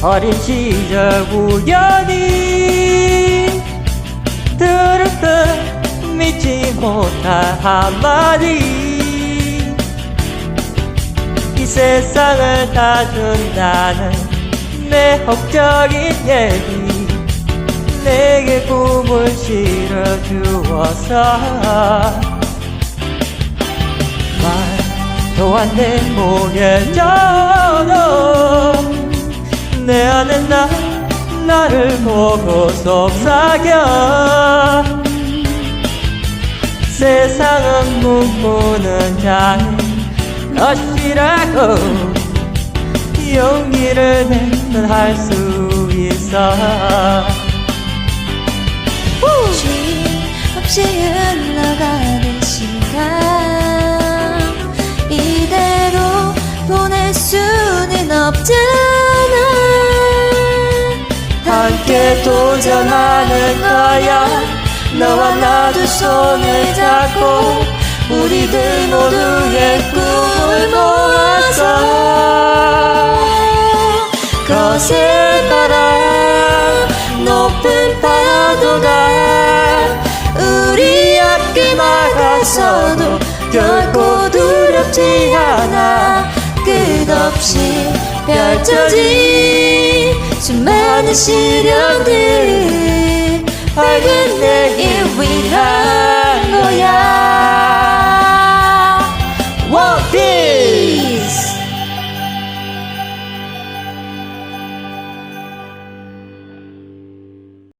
어린 시절 우연히 들었던 믿지 못할 한마디. 이 세상을 다 준다는 내 혹적인 얘기 내게 꿈을 실어주어서 말도 안돼 모여져도 보고 속삭여 세상은 꿈꾸는 자의 것이라고 용기를 내면 할 수 있어. 없이 흘러가는 시간 이대로 보낼 수는 없잖아 함께 도전하는 거야. 너와 나도 손을 잡고 우리들 모두의 꿈을 모아서 거센 바람 높은 파도가 우리 앞길 막아서도 결코 두렵지 않아. 끝없이 펼쳐진 수 많은 시련들. 밝은 내일